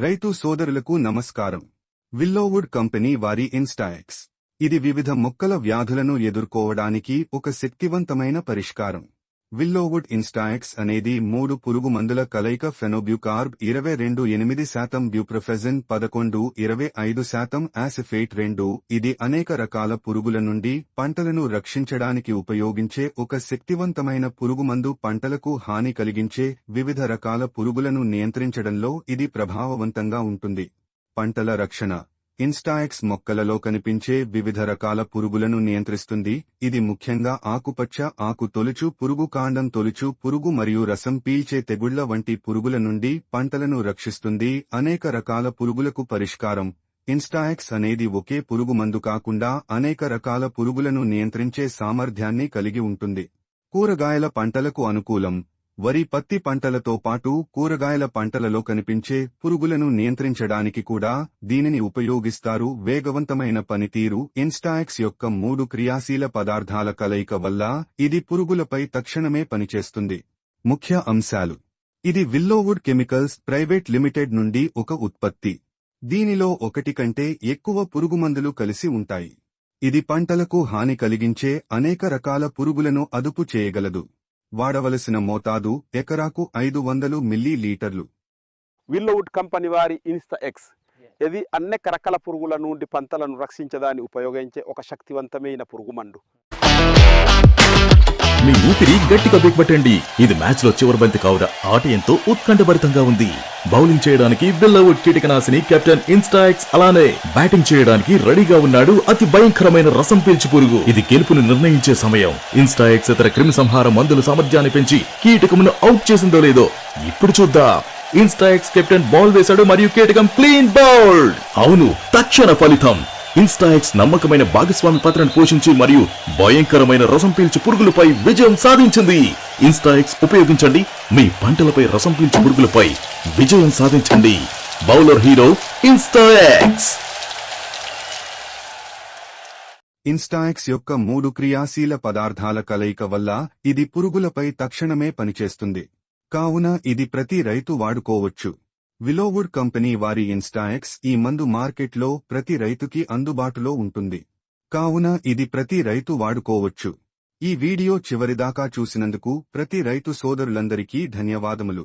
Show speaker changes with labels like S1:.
S1: రైతు సోదరులకు నమస్కారం. విల్లోవుడ్ కంపెనీ వారి ఇన్స్టాఎక్స్ ఇది వివిధ మొక్కల వ్యాధులను ఎదుర్కోవడానికి ఒక శక్తివంతమైన పరిష్కారం. విల్లోవుడ్ ఇన్స్టాక్స్ అనేది మూడు పురుగు మందుల కలయిక ఫెనోబ్యూకార్బ్ ఇరవై రెండు ఎనిమిది శాతం బ్యూప్రొఫెజన్ పదకొండు ఇరవై ఐదు శాతం యాసిఫేట్ రెండు. ఇది అనేక రకాల పురుగుల నుండి పంటలను రక్షించడానికి ఉపయోగించే ఒక శక్తివంతమైన పురుగుమందు పంటలకు హాని కలిగించే వివిధ రకాల పురుగులను నియంత్రించడంలో ఇది ప్రభావవంతంగా ఉంటుంది. పంటల రక్షణ. ఇన్స్టాఎక్స్ మొక్కలలో కనిపించే వివిధ రకాల పురుగులను నియంత్రిస్తుంది. ఇది ముఖ్యంగా ఆకుపచ్చ ఆకు తొలుచు పురుగు కాండం తొలుచు పురుగు మరియు రసం పీల్చే తెగుళ్ళ వంటి పురుగుల నుండి పంటలను రక్షిస్తుంది. అనేక రకాల పురుగులకు పరిష్కారం. ఇన్స్టాఎక్స్ అనేది ఒకే పురుగు మందు కాకుండా అనేక రకాల పురుగులను నియంత్రించే సామర్థ్యాన్ని కలిగి ఉంటుంది. కూరగాయల పంటలకు అనుకూలం. వరి పత్తి పంటలతో పాటు కూరగాయల పంటలలో కనిపించే పురుగులను నియంత్రించడానికి కూడా దీనిని ఉపయోగిస్తారు. వేగవంతమైన పనితీరు ఇన్స్టాక్స్ యొక్క మూడు క్రియాశీల పదార్థాల కలయిక వల్ల ఇది పురుగులపై తక్షణమే పనిచేస్తుంది. ముఖ్య అంశాలు. ఇది విల్లోవుడ్ కెమికల్స్ ప్రైవేట్ లిమిటెడ్ నుండి ఒక ఉత్పత్తి. దీనిలో ఒకటి కంటే ఎక్కువ పురుగుమందులు కలిసి ఉంటాయి. ఇది పంటలకు హాని కలిగించే అనేక రకాల పురుగులను అదుపు చేయగలదు. వాడవలసిన మోతాదు ఎకరాకు ఐదు వందలు మిల్లీ లీటర్లు
S2: విల్లోవుడ్ కంపెనీ వారి ఇన్స్టా ఎక్స్ ఇది అనేక రకాల పురుగుల నుండి పంటలను రక్షించడానికి ఉపయోగించే ఒక శక్తివంతమైన పురుగుమండు
S3: మీ ఊపిరి గట్టిగా బిగ్పట్టండి ఇది మ్యాచ్లో చివరి బంతి కావున ఆట ఎంతో ఉత్కంఠభరితంగా ఉంది. బౌలింగ్ చేయడానికి బిల్లవుడ్ కీటకనాశిని కెప్టెన్ ఇన్స్టాక్స్ అలానే బ్యాటింగ్ చేయడానికి రెడీగా ఉన్నాడు. అతి భయంకరమైన రసం పీల్చి పురుగు. ఇది గెలుపును నిర్ణయించే సమయం. ఇన్స్టాక్స్ ఇతర క్రిమి సంహార మందుల సామర్థ్యాన్ని పెంచి కీటకమును అవుట్ చేసిందో లేదో ఇప్పుడు చూద్దాం. ఇన్స్టాక్స్ కెప్టెన్ బాల్ వేశాడు మరియు కీటకం క్లీన్ బౌల్డ్. అవును తక్షణ ఫలితం. ఇన్స్టాఎక్స్ నమ్మకమైన భాగస్వామి పాత్రను పోషించి మరియు భయంకరమైన రసం పీల్చు పురుగులపై విజయం సాధించింది. ఇన్స్టాఎక్స్ ఉపయోగించండి. మీ పంటలపై రసం పీల్చు పురుగులపై విజయం సాధించండి. బౌలర్ హీరో ఇన్స్టాఎక్స్
S1: ఇన్స్టాక్స్ యొక్క మూడు క్రియాశీల పదార్థాల కలయిక వల్ల ఇది పురుగులపై తక్షణమే పనిచేస్తుంది. కావున ఇది ప్రతి రైతు వాడుకోవచ్చు. విలోవుడ్ కంపెనీ వారి ఇన్స్టాఎక్స్ ఈ మందు మార్కెట్లో ప్రతి రైతుకి అందుబాటులో ఉంటుంది. కావున ఇది ప్రతి రైతు వాడుకోవచ్చు. ఈ వీడియో చివరిదాకా చూసినందుకు ప్రతి రైతు సోదరులందరికీ ధన్యవాదములు.